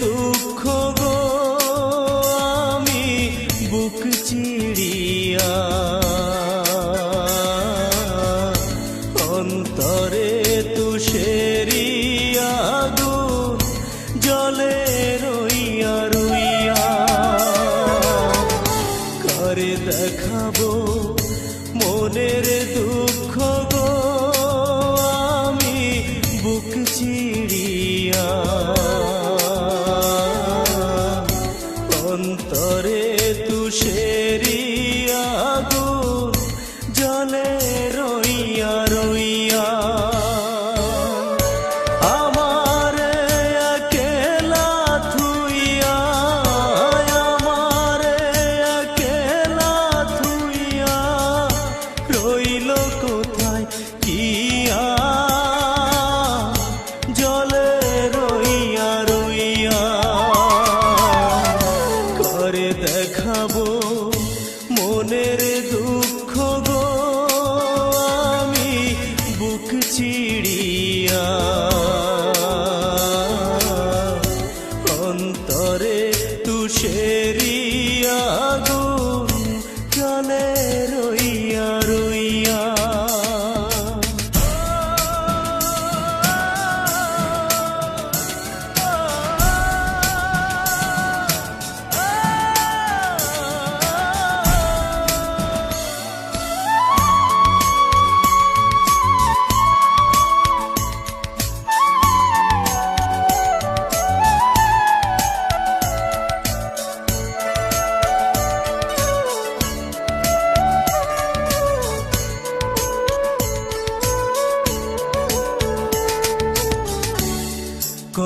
দুঃখ গো, আমি বুক চিড়িয়া। অন্তরে তুষেরিয়া গো জলে রইয়া রইয়া। করে দেখাবো মনের দুঃখ অন্তরে তুষের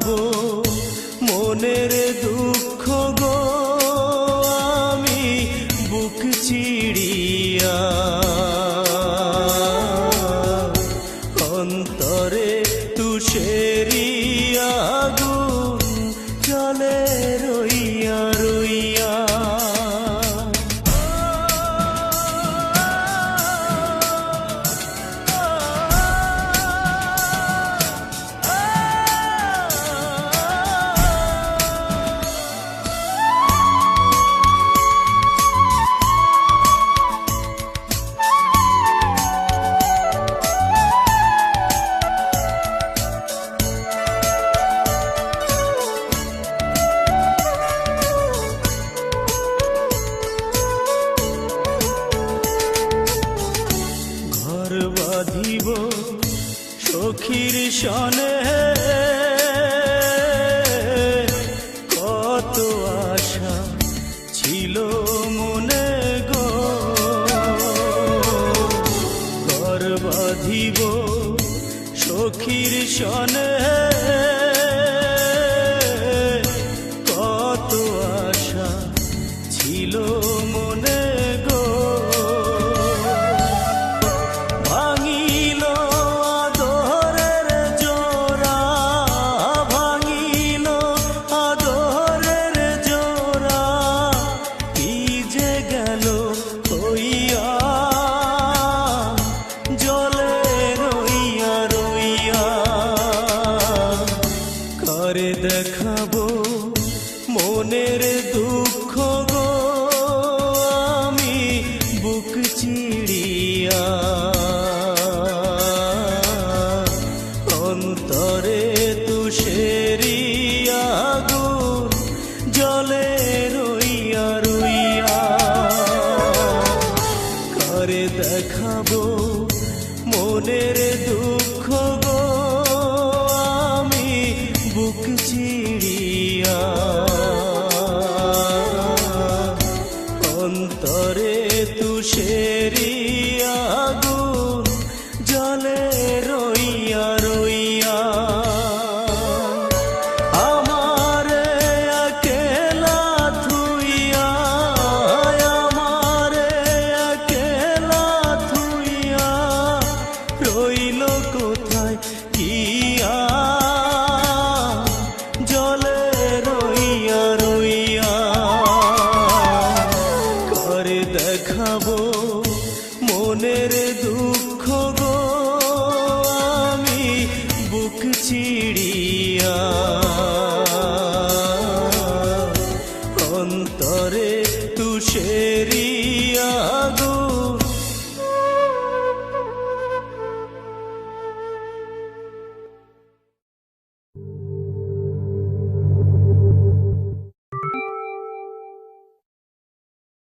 যাব সখীর সনে। কত আশা ছিল মনে গো। গর্বাধিব সখীর সনে। কারে দেখাবো মনের দুঃখ গো। আমি বুক চিড়িয়া অন্তরে তুষেরি